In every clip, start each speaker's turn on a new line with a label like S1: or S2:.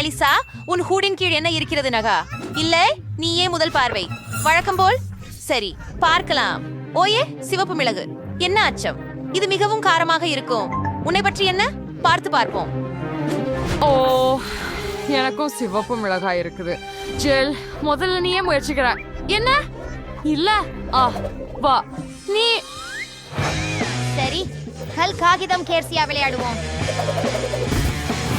S1: மெலிசா உன் ஹூடின் கீழ் என்ன இருக்கிறது நகா? இல்ல நீயே முதல் பார்வை. வழக்கம் போல் சரி பார்க்கலாம். ஓயே சிவப்பு மிளகு. என்ன அச்சம்? இது மிகவும் காரமாக இருக்கும். உன்னை பற்றி என்ன? பார்த்து பார்ப்போம்.
S2: ஓ எனக்கும் சிவப்பு மிளகாய் இருக்குது. ஜெல் முதல்ல நீயே முயற்சிக்கிற. என்ன? இல்ல? ஆ வா. நீ
S3: சரி கல் காகிதம் கேர்சியா விளையாடுவோம்.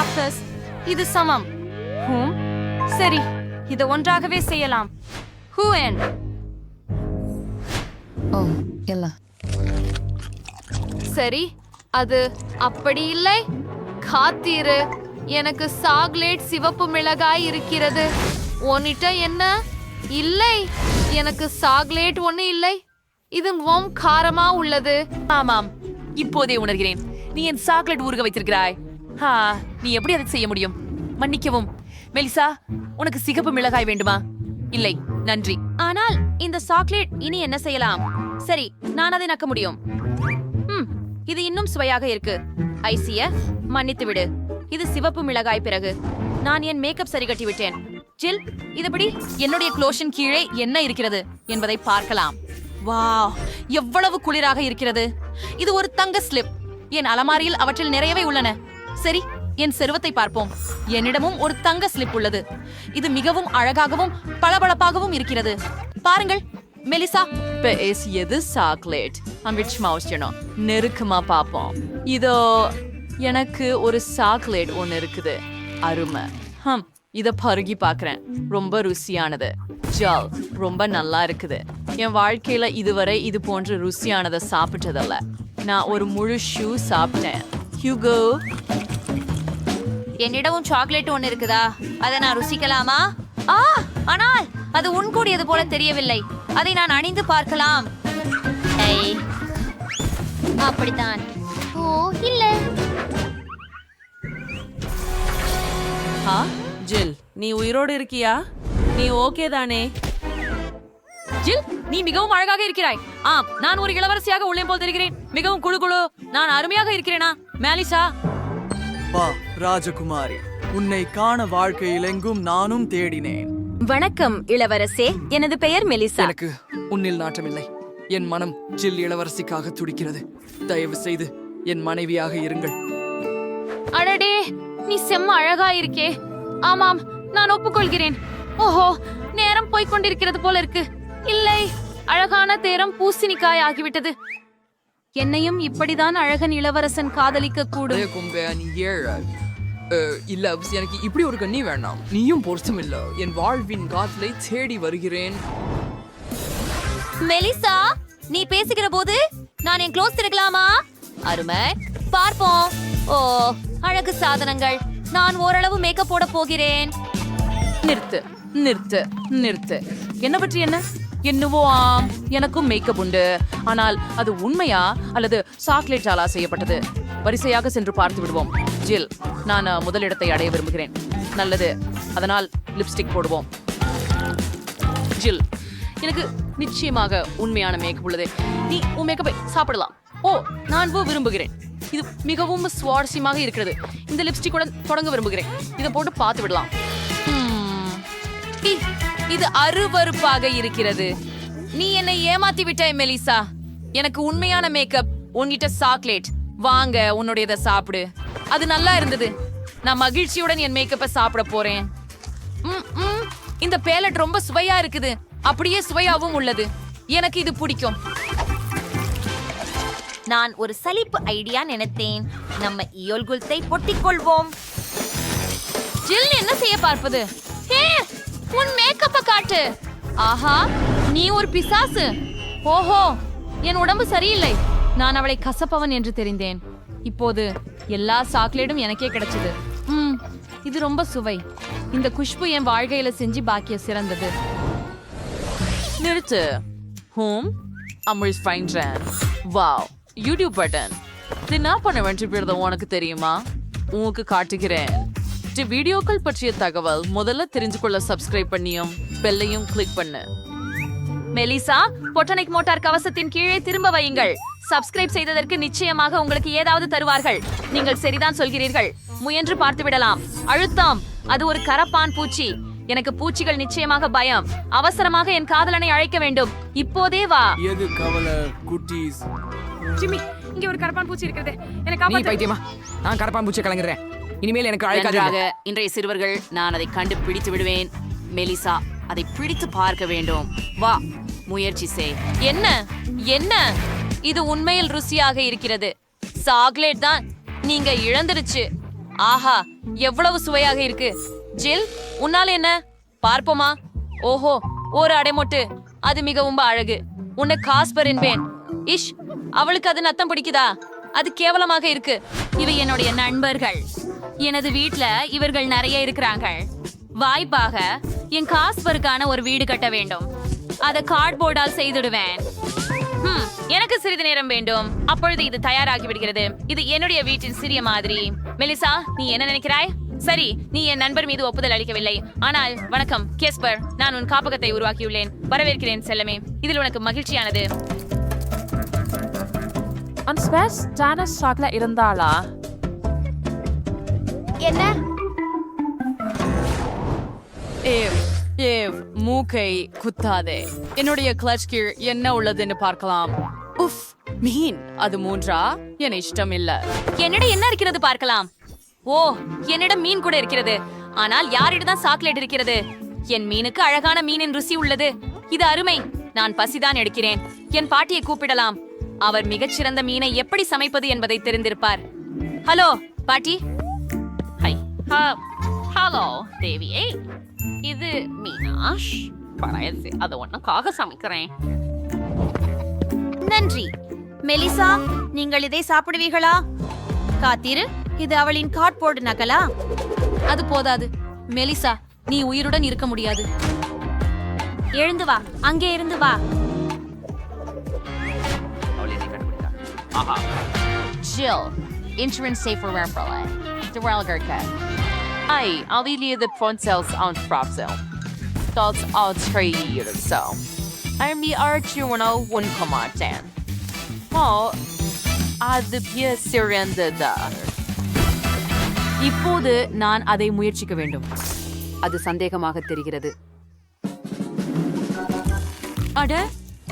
S4: ஆப்டஸ் இது சமம். ஹூம் சரி இதை ஒன்றாகவே செய்யலாம். ஹூ என்?
S5: ஓ இல்ல
S2: சரி அது அப்படி இல்லை. காத்தீரு எனக்கு சாக்லேட் சிவப்பு மிளகாய் இருக்கிறது. உன்னிட்ட என்ன? இல்லை எனக்கு சாக்லேட் ஒண்ணு இல்லை. இது மிகவும் காரமா உள்ளது.
S1: ஆமாம் இப்போதே உணர்கிறேன். நீ என் சாக்லேட் ஊறுக வைத்திருக்கிறாய். ஹா நீ எப்படி அதை செய்ய முடியும்? மன்னிக்கவும். மெலிசா உனக்கு சிகப்பு மிளகாய் வேண்டுமா? இல்லை நன்றி. ஆனால் இந்த சாக்லேட் இனி என்ன செய்யலாம்? சரி நான் அதை நக்க முடியும். ம் இது இன்னும் சுவையாக இருக்கு. ஐசிய மன்னித்து விடு. இது சிவப்பு மிளகாய் பிறகு. நான் என் மேக்கப் சரி கட்டி விட்டேன். ஜில் இதுபடி என்னுடைய க்ளோஷன் கீழே என்ன இருக்கிறது என்பதை பார்க்கலாம். வாவ் எவ்வளவு குளிராக இருக்கிறது. இது ஒரு தங்க ஸ்லிப் என் அலமாரியில் அவற்றில் நிறையவே உள்ளன. சரி என் செருவத்தை பார்ப்போம். என்னிடமும் ஒரு தங்க ஸ்லிப் உள்ளது. இது மிகவும் அழகாகவும் பளபளப்பாகவும் இருக்கிறது. பாருங்கள் மெலிசா. பேசியது சாக்லேட். அம்பிச் மவுஸ்டனும் நெருக்கமா பார்ப்போம். இதோ எனக்கு ஒரு சாக்லேட் ஒன்னு இருக்குது. அருமை. ஹம் இதை பருகி பார்க்குறேன். ரொம்ப ருசியானது. ஜால் ரொம்ப நல்லா இருக்குது. என் வாழ்க்கையில இதுவரை இது போன்ற ருசியானதை சாப்பிட்டதில்ல. நான் ஒரு முழு ஷூ சாப்பிட்டேன். ஹியூகோ என்னிடமும் சாக்லேட் ஒன்னு இருக்குதா? அதை நான் ருசிக்கலாமா? ஆ ஆனால் அது உன் கூடியது போல தெரியவில்லை. அதை நான் அணிந்து பார்க்கலாம்.
S3: அப்படித்தான். ஓ இல்ல.
S6: ஆ? ஜில் நீ உயிரோடு இருக்கியா? நீ ஓகே தானே?
S1: ஜில் நீ மிகவும் அழகாக இருக்கிறாய். ஆம் நான் ஒரு இளவரசியாக உள்ளே போல் தெரிகிறேன். மிகவும் குழு குழு நான் அருமையாக இருக்கிறேனா? மேலிசா?
S7: வா ராஜகுமாரி உன்னை காண வாழ்க்கையிலெங்கும் நானும் தேடினேன்.
S4: வணக்கம் இளவரசே. எனது பெயர் மெலிசா.
S8: எனக்கு உன்னில் நாட்டமில்லை. என் மனம் ஜில் இளவரசிக்காக துடிக்கிறது. தயவு செய்து என் மனைவியாக இருங்கள்.
S2: அடடே நீ செம்ம அழகா இருக்கே. ஆமாம் நான் ஒப்புக்கொள்கிறேன். ஓஹோ நேரம் போய்க் கொண்டிருக்கிறது போல இருக்கு. இல்லை. அழகான தேரம் பூசணிக்காய் ஆகிவிட்டது.
S4: என்னையும் இப்படிதான் அழகன் இளவரசன் காதலிக்க கூடும்
S8: கும்பே நீ ஏழ. இல்ல எனக்கு இப்படி ஒரு கண்ணி வேண்டாம் நீயும் பொருத்தம் இல்ல. என் வாழ்வின் காதலை தேடி வருகிறேன்.
S1: மெலிசா நீ பேசுகிற போது நான் என் க்ளோஸ் இருக்கலாமா? அருமை. பார்ப்போம். ஓ அழகு சாதனங்கள். நான் ஓரளவு மேக்கப் போட போகிறேன். நிறுத்து நிறுத்து நிறுத்து. என்ன பற்றி என்ன? என்னவோ ஆம் எனக்கும் மேக்கப் உண்டு. ஆனால் அது உண்மையா அல்லது சாக்லேட்டாலா செய்யப்பட்டது? வரிசையாக சென்று பார்த்து விடுவோம். ஜில் நான் முதலிடத்தை அடைய விரும்புகிறேன். நல்லது. அதனால் லிப்ஸ்டிக் போடுவோம். ஜில் எனக்கு நிச்சயமாக உண்மையான மேக்கப் உள்ளது. நீ உன் மேக்கப்பை சாப்பிடலாம். ஓ நான் விரும்புகிறேன். இது மிகவும் சுவாரஸ்யமாக இருக்கிறது. இந்த லிப்ஸ்டிக்குடன் தொடங்க விரும்புகிறேன். இதை போட்டு பார்த்து விடலாம். இது அருவருப்பாக இருக்கிறது. நீ என்னை ஏமாத்தி விட்டாய் மெலிசா. எனக்கு உண்மையான மேக்கப் உன்கிட்ட சாக்லேட் வாங்க உன்னுடையதை சாப்பிடு. அது நல்லா இருந்தது. நான் மகிழ்ச்சியுடன் என் மேக்கப்பை சாப்பிட போறேன். இந்த பேலட் ரொம்ப சுவையா இருக்குது. அப்படியே சுவையாவும் உள்ளது. எனக்கு இது பிடிக்கும்.
S3: நான் ஒரு சலிப்பு ஐடியா நினைத்தேன். நம்ம இயோல் குல்த்தை பொட்டிக் கொள்வோம்
S2: ஜில் என்ன செய்ய பார்ப்பது? உன் மேக்கப்ப காட்டு. ஆஹா நீ ஒரு பிசாசு. ஓஹோ என் உடம்பு சரியில்லை. நான் அவளை கசப்பவன் என்று தெரிந்தேன். இப்போது எல்லா சாக்லேட்டும் எனக்கே கிடைச்சது. ம் இது ரொம்ப சுவை. இந்த குஷ்பு என் வாழ்க்கையில செஞ்சு பாக்கிய சிறந்தது.
S1: நிறுத்து. ஹோம் அமிழ் ஃபைன்றேன் வாவ் யூடியூப் பட்டன் இது என்ன பண்ண வேண்டியது உனக்கு தெரியுமா? உனக்கு காட்டுகிறேன். இந்த வீடியோக்கள் பற்றிய தகவல் முதல்ல தெரிஞ்சு கொள்ள சப்ஸ்கிரைப் பண்ணியும் பெல்லையும் கிளிக் பண்ணு. மெலிசா பொட்டனிக் மோட்டார் கவசத்தின் கீழே திரும்ப வையுங்கள். சப்ஸ்கிரைப் செய்ததற்கு நிச்சயமாக உங்களுக்கு ஏதாவது தருவார்கள். நீங்கள் சரிதான் சொல்கிறீர்கள். முயன்று பார்த்து விடலாம். அழுத்தம். அது ஒரு கரப்பான் பூச்சி. எனக்கு பூச்சிகள் நிச்சயமாக பயம். அவசரமாக என் காதலனை அழைக்க வேண்டும். இப்போதே வா.
S8: எது கவலை குட்டீஸ்?
S9: ஜிம்மி இங்க ஒரு கரப்பான் பூச்சி இருக்கிறது. எனக்கு
S10: நீ பைத்தியமா? நான் கரப்பான் பூச்சி கலங்குறேன். இனிமேல் எனக்கு அழைக்காதீங்க
S11: நன்றாக இன்றைய சிறுவர்கள் நான் அதை கண்டுபிடித்து விடுவேன். மெலிசா அதை பிடித்து பார்க்க வேண்டும். வா முயற்சி செய்.
S1: என்ன? என்ன? இது உண்மையில் ருசியாக இருக்கிறது. சாக்லேட் தான் நீங்க இழந்துருச்சு. ஆஹா எவ்வளவு சுவையாக இருக்கு. ஜில் உன்னால என்ன? பார்ப்போமா? ஓஹோ ஒரு அடைமொட்டு. அது மிகவும் அழகு. உன்னை காஸ்பர் என்பேன். இஷ் அவளுக்கு அது நத்தம் பிடிக்குதா? அது கேவலமாக இருக்கு. இவை என்னுடைய நண்பர்கள். எனது வீட்ல இவர்கள் நிறைய இருக்கிறாங்க. வாய்ப்பாக என் காஸ்பருக்கான ஒரு வீடு கட்ட வேண்டும். அதை கார்ட்போர்டால் செய்துடுவேன். எனக்கு சிறிது நேரம் வேண்டும். அப்பொழுது இது தயாராகி விடுகிறது. இது என்னுடைய வீட்டின் சிறிய மாதிரி. மெலிசா நீ என்ன நினைக்கிறாய்? சரி நீ என் நண்பர் மீது ஒப்புதல் அளிக்கவில்லை. ஆனால் வணக்கம் கேஸ்பர். நான் உன் காப்பகத்தை உருவாக்கியுள்ளேன். வரவேற்கிறேன் செல்லமே. இதில் உனக்கு மகிழ்ச்சியானது.
S11: அந்த ஸ்பேஸ் சாக்ல இருந்தாளா?
S2: என்ன?
S11: ஏவ் ஏவ் மூக்கை குத்தாதே. என்னுடைய கிளட்ச் கீழ் என்ன உள்ளதுன்னு பார்க்கலாம். உஃப் மீன். அது மூன்றா? என இஷ்டம் இல்ல
S1: என்னிடம் என்ன இருக்கிறது பார்க்கலாம்? ஓ என்னிடம் மீன் கூட இருக்கிறது. ஆனால் யாரிடம் சாக்லேட் இருக்கிறது? என் மீனுக்கு அழகான மீனின் ருசி உள்ளது. இது அருமை. நான் பசிதான் எடுக்கிறேன். என் பாட்டியை கூப்பிடலாம். அவர் மிகச்சிறந்த மீனை எப்படி சமைப்பது என்பதை தெரிந்திருப்பார். ஹலோ பாட்டி. ஹலோ தேவியே இது மீனாஷ். பழையது அதை ஒன்றுக்காக சமைக்கிறேன்.
S2: நன்றி. மெலிசா நீங்கள் இதை சாப்பிடுவீர்களா? காத்திரு இது அவளின் கார்ட்போர்டு நகலா?
S1: அது போதாது. மெலிசா நீ உயிருடன் இருக்க முடியாது.
S2: எழுந்து வா அங்கே இருந்து வா.
S11: Jill, insurance safe remembrance. De Welgerke. Ai, aliliede Fonsels aan Frapsel. Dat al twee jaar zo. I'm the Arjuno one command. Oh, அது பிய சிறந்ததா இப்போது நான் அதை முயற்சிக்க வேண்டும் அது சந்தேகமாக தெரிகிறது
S1: அட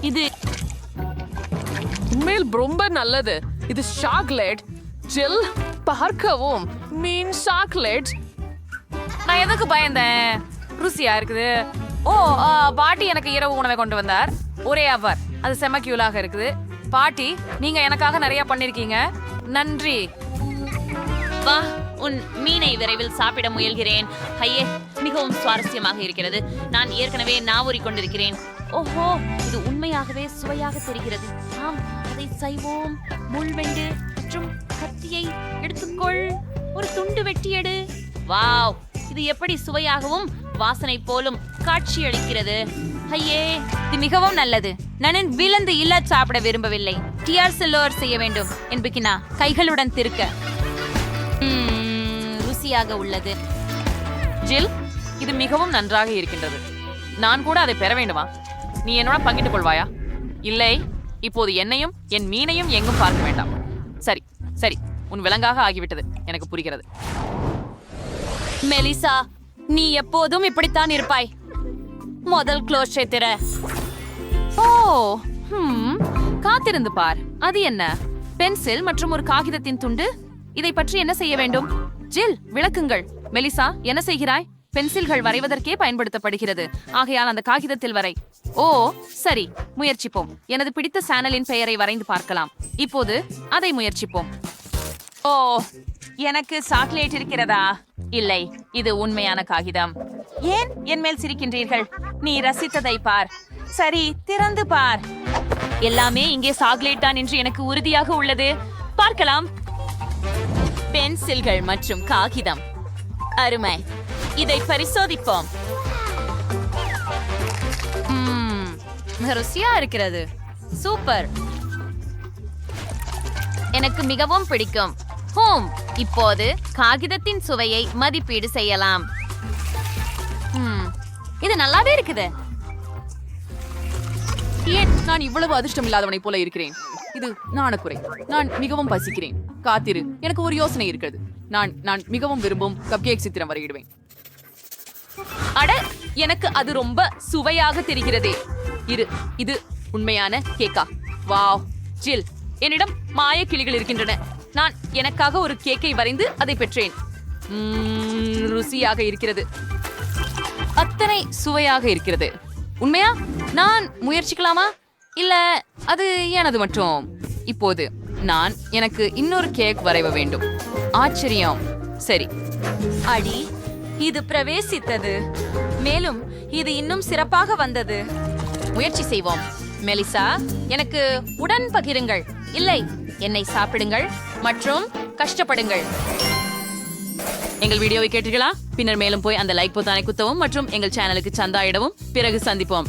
S1: இது
S10: உண்மையில் ரொம்ப நல்லது இது சாக்லேட் ஜில் பார்க்கவும் மீன் சாக்லேட்
S11: நான் எதுக்கு பயந்தேன்? ருசியா இருக்குது. ஓ பாட்டி எனக்கு இரவு உணவை கொண்டு வந்தார். ஒரே அவர் அது செம கியூலாக இருக்குது. பாட்டி நீங்க எனக்காக நிறைய பண்ணிருக்கீங்க. நன்றி.
S1: வா உன் மீனை விரைவில் சாப்பிட முயல்கிறேன். ஐயே மிகவும் சுவாரஸ்யமாக இருக்கிறது. நான் ஏற்கனவே நாவூறி கொண்டிருக்கிறேன். ஓஹோ இது உண்மையாகவே சுவையாக தெரிகிறது. ஆம் அதை செய்வோம் முள்வெண்டு மற்றும் கத்தியை எடுத்துக்கொள். ஒரு துண்டு வெட்டி எடு. வாவ். இது எப்படி சுவையாகவும் வாசனை போலும் காட்சியளிக்கிறது? ஐயே இது மிகவும் நல்லது. நான் விலந்து இல்ல சாப்பிட விரும்பவில்லை. டிஆர் செல்லோர் செய்ய வேண்டும் என்பிக்கினா கைகளுடன் திருக்க. ருசியாக உள்ளது.
S11: ஜில் இது மிகவும் நன்றாக இருக்கின்றது. நான் கூட அதை பெற வேண்டுமா? நீ என்னோட பங்கிட்டுக் கொள்வாயா? இல்லை இப்போது என்னையும் என் மீனையும் எங்கும் பார்க்க வேண்டாம். சரி சரி உன் விலங்காக ஆகிவிட்டது. எனக்கு புரிகிறது.
S1: மெலிசா நீ எப்போதும் இப்படித்தான் இருப்பாய். முதல் க்ளோஸ் திற.
S11: ஓ காத்திருந்து பார். அது என்ன? பென்சில் மற்றும் ஒரு காகிதத்தின் துண்டு? இதை பற்றி என்ன செய்ய வேண்டும்? ஜில் விளக்குங்கள். மெலிசா என்ன செய்கிறாய்? பென்சில்கள் வரைவதற்கே பயன்படுத்தப்படுகிறது. ஆகையால் அந்த காகிதத்தில் வரை. ஓ சரி முயற்சிப்போம். எனது பிடித்த சேனலின் பெயரை வரைந்து பார்க்கலாம். இப்போது அதை முயற்சிப்போம். ஓ எனக்கு சாக்லேட் இருக்கிறதா? இல்லை இது உண்மையான காகிதம். ஏன் என் மேல் சிரிக்கின்றீர்கள்? நீ ரசித்ததை பார். சரி திறந்து பார்.
S1: எல்லாமே இங்கே சாக்லேட் தான் என்று எனக்கு உறுதியாக உள்ளது. பார்க்கலாம். பென்சில்கள் மற்றும் காகிதம். அருமை. இதை பரிசோதிப்போம்.
S11: ருசியா இருக்கிறது.
S1: சூப்பர். எனக்கு மிகவும் பிடிக்கும். ஹோம் இப்போது காகிதத்தின் சுவையை மதிப்பீடு செய்யலாம். இது நல்லாவே இருக்குது.
S11: ஏன் நான் இவ்வளவு அதிர்ஷ்டம் இல்லாதவனை போல இருக்கிறேன்? இது நாணக்குறை. நான் மிகவும் பசிக்கிறேன். காத்திரு எனக்கு ஒரு யோசனை இருக்கிறது. நான் நான் மிகவும் விரும்பும் கப்கேக் சித்திரம் வரையிடுவேன்.
S1: அட எனக்கு அது ரொம்ப சுவையாக தெரிகிறதே. இரு இது உண்மையான கேக்கா வாவ் ஜில் என்னிடம் மாய கிளிகள் இருக்கின்றன. நான் எனக்காக ஒரு கேக்கை வரைந்து அதை பெற்றேன். ருசியாக இருக்கிறது. அத்தனை சுவையாக இருக்கிறது. உண்மையா? நான் முயற்சிக்கலாமா? இல்ல அது எனது மட்டும். இப்போது நான் எனக்கு இன்னொரு கேக் வரைவ வேண்டும். ஆச்சரியம். சரி.
S4: அடி இது பிரவேசித்தது. மேலும் இது இன்னும் சிறப்பாக வந்தது.
S1: முயற்சி செய்வோம். மெலிசா எனக்கு உடன் பகிருங்கள். இல்லை என்னை சாப்பிடுங்கள். மற்றும் கஷ்டப்படுங்கள். எங்கள் வீடியோவை கேட்டீர்களா? பின்னர் மேலும் போய் அந்த லைக் பொத்தானை குத்தவும் மற்றும் எங்கள் சேனலுக்கு சந்தாயிடவும். பிறகு சந்திப்போம்.